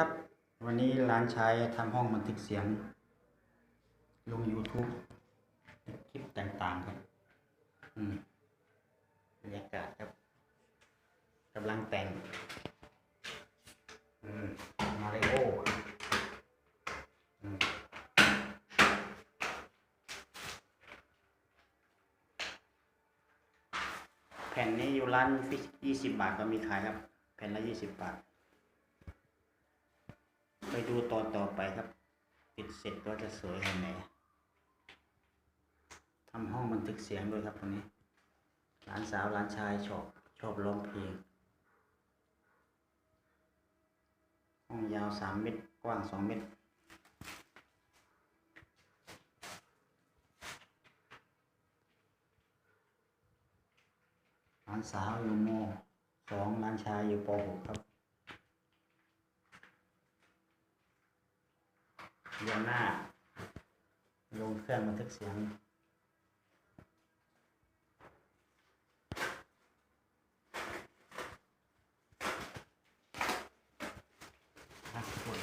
ครับ วันนี้ร้านใชายทำห้องบันทึกเสียง ลง YouTube คลิปต่างๆครับอืมบรรยากาศครับกำลังแต่งอืมมาริโออืมแผ่นนี้อยู่ร้านฟิชยี่สิบบาทก็มีขายครับ แผ่นละยี่สิบบาท ดูตอนต่อไปครับติดเสร็จก็จะสวยแค่ไหนทำห้องบันทึกเสียงด้วยครับคนนี้ หลานสาวหลานชายชอบชอบร้องเพลง ห้องยาวสามเมตร กว้างสองเมตรหลานสาวอยู่มสองหลานชายอยู่ปหกครับ เรียนหน้า ลงเครื่องบันทึกเสียงกด